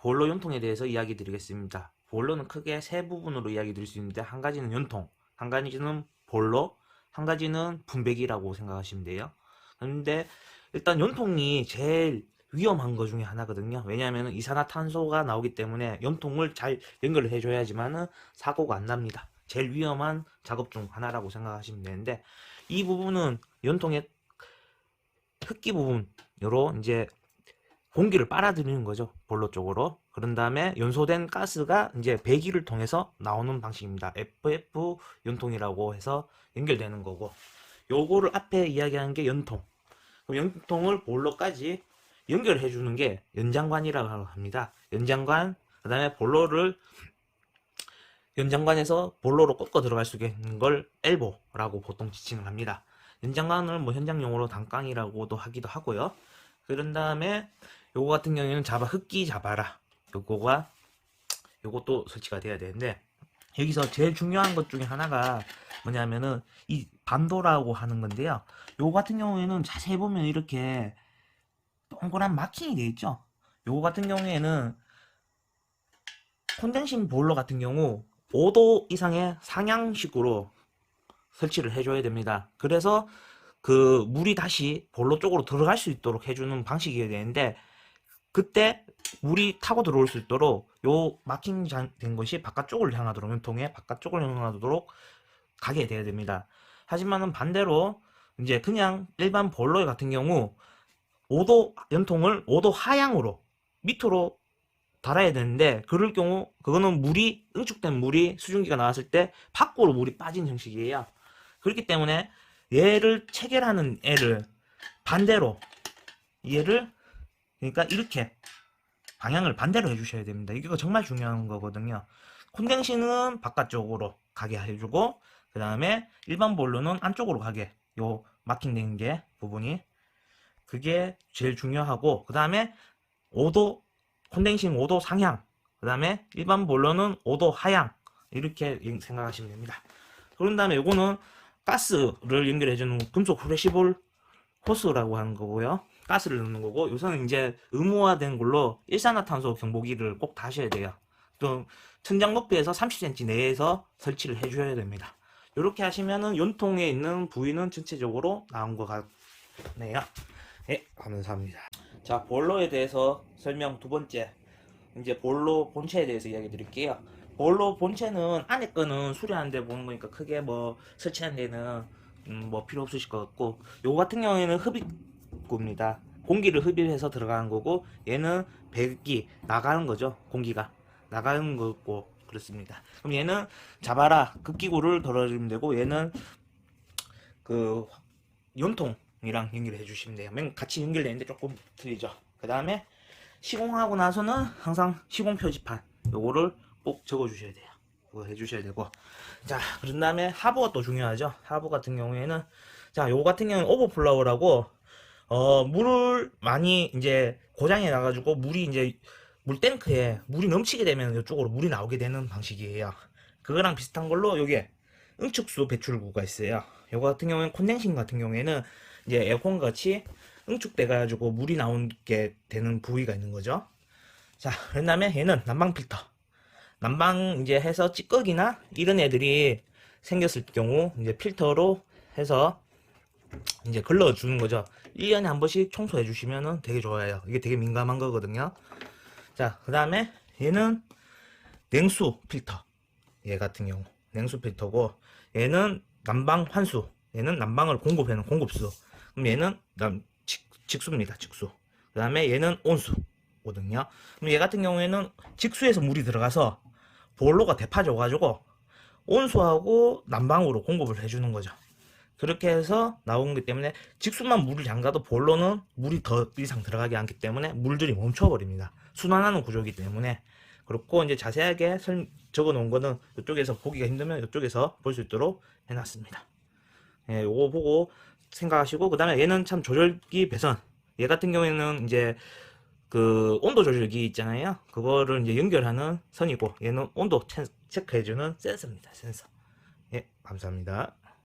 보일러 연통에 대해서 이야기 드리겠습니다. 보일러는 크게 세 부분으로 이야기 드릴 수 있는데 한 가지는 연통, 한 가지는 보일러, 한 가지는 분배기라고 생각하시면 돼요. 그런데 일단 연통이 제일 위험한 것 중에 하나거든요. 왜냐하면 이산화탄소가 나오기 때문에 연통을 잘 연결을 해줘야지만은 사고가 안 납니다. 제일 위험한 작업 중 하나라고 생각하시면 되는데 이 부분은 연통의 흡기 부분으로 이제 공기를 빨아들이는 거죠. 볼로 쪽으로. 그런 다음에 연소된 가스가 이제 배기를 통해서 나오는 방식입니다. FF 연통이라고 해서 연결되는 거고. 요거를 앞에 이야기한 게 연통. 그럼 연통을 볼로까지 연결해 주는 게 연장관이라고 합니다. 연장관, 그 다음에 볼로를 연장관에서 볼로로 꺾어 들어갈 수 있는 걸 엘보라고 보통 지칭을 합니다. 연장관을 뭐 현장 용어로 단깡이라고도 하기도 하고요. 그런 다음에 요거 같은 경우에는 잡아 흡기 잡아라. 요거가 요것도 설치가 돼야 되는데 여기서 제일 중요한 것 중에 하나가 뭐냐면은 이 반도라고 하는 건데요. 요거 같은 경우에는 자세히 보면 이렇게 동그란 마킹이 되어 있죠. 요거 같은 경우에는 콘덴싱 보일러 같은 경우 5도 이상의 상향식으로 설치를 해줘야 됩니다. 그래서 그 물이 다시 볼로 쪽으로 들어갈 수 있도록 해주는 방식이어야 되는데 그때 물이 타고 들어올 수 있도록 요 마킹 장- 된 것이 바깥쪽을 향하도록 연통에 바깥쪽을 향하도록 가게 돼야 됩니다. 하지만은 반대로 이제 그냥 일반 볼러 같은 경우 5도 연통을 5도 하향으로 밑으로 달아야 되는데 그럴 경우 그거는 물이 응축된 물이 수증기가 나왔을 때 밖으로 물이 빠진 형식이에요. 그렇기 때문에 얘를 체결하는 애를 반대로 얘를 그러니까 이렇게 방향을 반대로 해주셔야 됩니다. 이게 정말 중요한 거거든요. 콘덴싱은 바깥쪽으로 가게 해주고 그 다음에 일반 볼로는 안쪽으로 가게 요 마킹된 게 부분이 그게 제일 중요하고 그 다음에 5도 콘덴싱 5도 상향 그 다음에 일반 볼로는 5도 하향 이렇게 생각하시면 됩니다. 그런 다음에 요거는 가스를 연결해 주는 금속 후레시볼 호스라고 하는 거고요. 가스를 넣는 거고 요새는 이제 의무화된 걸로 일산화탄소 경보기를 꼭 다셔야 돼요. 또 천장 높이에서 30cm 내에서 설치를 해줘야 됩니다. 이렇게 하시면은 연통에 있는 부위는 전체적으로 나온 것 같네요. 예, 감사합니다. 자, 볼로에 대해서 설명 두 번째. 이제 볼로 본체에 대해서 이야기 드릴게요. 볼로 본체는 안에 거는 수리하는데 보는 거니까 크게 뭐 설치하는 데는 음, 뭐 필요 없으실 것 같고 요거 같은 경우에는 흡입 구입니다. 공기를 흡입 해서 들어가는 거고 얘는 배기 나가는 거죠. 공기가 나가는 거고 그렇습니다. 그럼 얘는 잡아라 급기구를 덜어주면 되고 얘는 그 연통이랑 연결해 주시면 돼요. 맨 같이 연결되는데 조금 틀리죠. 그 다음에 시공하고 나서는 항상 시공 표지판 요거를 꼭 적어 주셔야 돼요. 그거 해 주셔야 되고 자 그런 다음에 하부가 또 중요하죠. 하부 같은 경우에는 자 요거 같은 경우는 오버플라워라고 어 물을 많이 이제 고장이 나가지고 물이 이제 물탱크에 물이 넘치게 되면 이쪽으로 물이 나오게 되는 방식이에요. 그거랑 비슷한 걸로 요게 응축수 배출구가 있어요. 요거 같은 경우에는 콘덴싱 같은 경우에는 이제 에어컨 같이 응축돼 가지고 물이 나오게 되는 부위가 있는 거죠. 자, 그다음에 얘는 난방 필터. 난방 이제 해서 찌꺼기나 이런 애들이 생겼을 경우 이제 필터로 해서 이제 걸러 주는 거죠. 1년에 한 번씩 청소해 주시면은 되게 좋아요. 이게 되게 민감한 거거든요. 자, 그 다음에 얘는 냉수 필터. 얘 같은 경우 냉수 필터고 얘는 난방 환수. 얘는 난방을 공급하는 공급수. 그럼 얘는 남 직, 직수입니다. 직수. 그 다음에 얘는 온수거든요. 그럼 얘 같은 경우에는 직수에서 물이 들어가서 볼로가 대파져 가지고 온수하고 난방으로 공급을 해주는 거죠. 그렇게 해서 나온 기 때문에 직수만 물을 잠가도 볼로는 물이 더 이상 들어가지 않기 때문에 물들이 멈춰버립니다. 순환하는 구조이기 때문에. 그렇고 이제 자세하게 설, 적어 놓은 거는 이쪽에서 보기가 힘들면 이쪽에서 볼 수 있도록 해놨습니다. 예, 요거 보고 생각하시고 그 다음에 얘는 참 조절기 배선. 얘 같은 경우에는 이제 그 온도 조절기 있잖아요. 그거를 이제 연결하는 선이고 얘는 온도 체- 체크해주는 센서입니다 센서. 예 감사합니다